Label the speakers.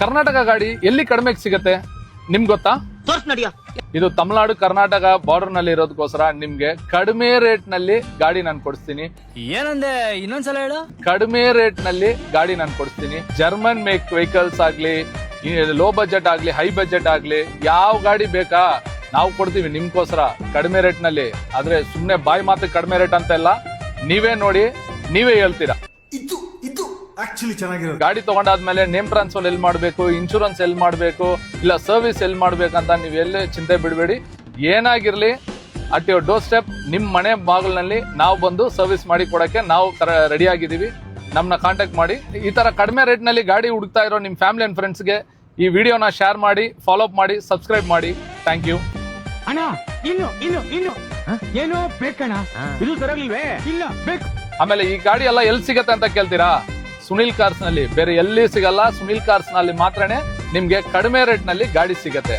Speaker 1: ಕರ್ನಾಟಕ ಗಾಡಿ ಎಲ್ಲಿ ಕಡಿಮೆಗೆ ಸಿಗತ್ತೆ? ನಿಮ್ಗೆ ಗೊತ್ತಾ?
Speaker 2: ತೋರ್ಸ್ ನಡಿಯ.
Speaker 1: ಇದು ತಮಿಳ್ನಾಡು ಕರ್ನಾಟಕ ಬಾರ್ಡರ್ನಲ್ಲಿ ಇರೋದಕ್ಕೋಸ್ಕರ ನಿಮ್ಗೆ ಕಡಿಮೆ ರೇಟ್ನಲ್ಲಿ ಗಾಡಿ ನಾನು ಕೊಡಿಸ್ತೀನಿ.
Speaker 3: ಏನಂದೆ? ಇನ್ನೊಂದ್ಸಲ ಹೇಳು.
Speaker 1: ಕಡಿಮೆ ರೇಟ್ನಲ್ಲಿ ಗಾಡಿ ನಾನು ಕೊಡಿಸ್ತೀನಿ. ಜರ್ಮನ್ ಮೇಕ್ ವೆಹಿಕಲ್ಸ್ ಆಗ್ಲಿ ಲೋ ಬಜೆಟ್ ಆಗ್ಲಿ ಹೈ ಬಜೆಟ್ ಆಗ್ಲಿ ಯಾವ ಗಾಡಿ ಬೇಕಾ? ನಾವು ಕೊಡ್ತೀವಿ ನಿಮ್ಗೋಸ್ಕರ ಕಡಿಮೆ ರೇಟ್ನಲ್ಲಿ. ಆದ್ರೆ ಸುಮ್ನೆ ಬಾಯಿ ಮಾತು ಕಡಿಮೆ ರೇಟ್ ಅಂತ ಇಲ್ಲ. ನೀವೇ ನೋಡಿ ನೀವೇ ಹೇಳ್ತೀರಾ.
Speaker 4: ಆಕ್ಚುಲಿ ಚೆನ್ನಾಗಿರೋದು.
Speaker 1: ಗಾಡಿ ತಗೊಂಡಾದ್ಮೇಲೆ ನೇಮ್ ಟ್ರಾನ್ಸ್ಫರ್ ಎಲ್ಲಿ ಮಾಡಬೇಕು ಇನ್ಶೂರೆನ್ಸ್ ಎಲ್ಲಿ ಮಾಡಬೇಕು ಇಲ್ಲ ಸರ್ವಿಸ್ ಎಲ್ಲಿ ಮಾಡ್ಬೇಕಂತ ನೀವು ಎಲ್ಲೇ ಚಿಂತೆ ಬಿಡಬೇಡಿ. ಏನಾಗಿರಲಿ ಅಟ್ ಯುವರ್ ಡೋರ್ ಸ್ಟೆಪ್ ನಿಮ್ಮ ಮನೆ ಬಾಗಿಲಿನಲ್ಲಿ ನಾವು ಬಂದು ಸರ್ವಿಸ್ ಮಾಡಿ ಕೊಡೋಕ್ಕೆ ನಾವು ರೆಡಿ ಆಗಿದ್ದೀವಿ. ನಮ್ಮನ್ನ ಕಾಂಟ್ಯಾಕ್ಟ್ ಮಾಡಿ. ಈ ಥರ ಕಡಿಮೆ ರೇಟ್ನಲ್ಲಿ ಗಾಡಿ ಹುಡುಕ್ತಾ ಇರೋ ನಿಮ್ಮ ಫ್ಯಾಮಿಲಿ ಆ್ಯಂಡ್ ಫ್ರೆಂಡ್ಸ್ಗೆ ಈ ವಿಡಿಯೋನ ಶೇರ್ ಮಾಡಿ ಫಾಲೋ ಅಪ್ ಮಾಡಿ ಸಬ್ಸ್ಕ್ರೈಬ್ ಮಾಡಿ. ಥ್ಯಾಂಕ್ ಯು
Speaker 5: ಅಣ್ಣ ಇನ್ನು ಇನ್ನು ಇನ್ನು. ಏನು ಬೇಕಣ್ಣ. ಇದು ಸರಿಯಾಗಿಲ್ವೇ ಇಲ್ಲ ಬೇಕು.
Speaker 1: ಆಮೇಲೆ ಈ ಗಾಡಿ ಎಲ್ಲ ಎಲ್ಲಿ ಸಿಗತ್ತೆ ಅಂತ ಕೇಳ್ತೀರಾ? ಸುನಿಲ್ ಕಾರ್ಸ್ನಲ್ಲಿ ಬೇರೆ ಎಲ್ಲಿ ಸಿಗಲ್ಲ, ಸುನಿಲ್ ಕಾರ್ಸ್ನಲ್ಲಿ ಮಾತ್ರನೇ ನಿಮ್ಗೆ ಕಡಿಮೆ ರೇಟ್ನಲ್ಲಿ ಗಾಡಿ ಸಿಗತ್ತೆ.